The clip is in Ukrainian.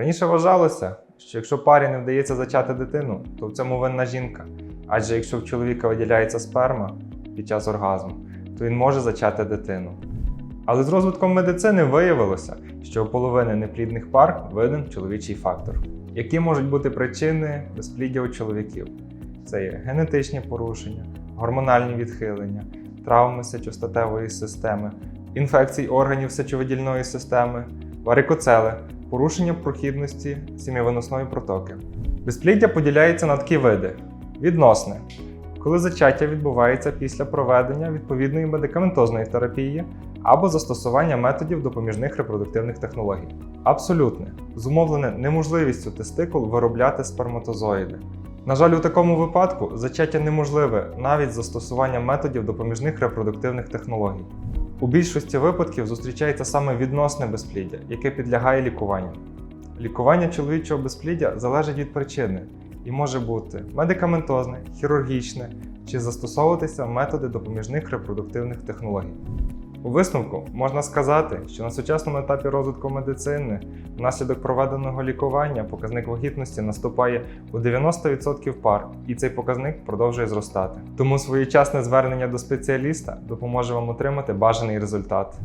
Раніше вважалося, що якщо парі не вдається зачати дитину, то в цьому винна жінка. Адже якщо в чоловіка виділяється сперма під час оргазму, то він може зачати дитину. Але з розвитком медицини виявилося, що у половини неплідних пар винен чоловічий фактор. Які можуть бути причини безпліддя у чоловіків? Це є генетичні порушення, гормональні відхилення, травми сечостатевої системи, інфекції органів сечовидільної системи, варикоцели, порушення прохідності сім'євиносної протоки. Безпліддя поділяється на такі види: відносне, коли зачаття відбувається після проведення відповідної медикаментозної терапії або застосування методів допоміжних репродуктивних технологій. Абсолютне, зумовлене неможливістю тестикул виробляти сперматозоїди. На жаль, у такому випадку зачаття неможливе навіть з застосуванням методів допоміжних репродуктивних технологій. У більшості випадків зустрічається саме відносне безпліддя, яке підлягає лікуванню. Лікування чоловічого безпліддя залежить від причини і може бути медикаментозне, хірургічне чи застосовуватися методи допоміжних репродуктивних технологій. У висновку можна сказати, що на сучасному етапі розвитку медицини внаслідок проведеного лікування показник вагітності наступає у 90% пар, і цей показник продовжує зростати. Тому своєчасне звернення до спеціаліста допоможе вам отримати бажаний результат.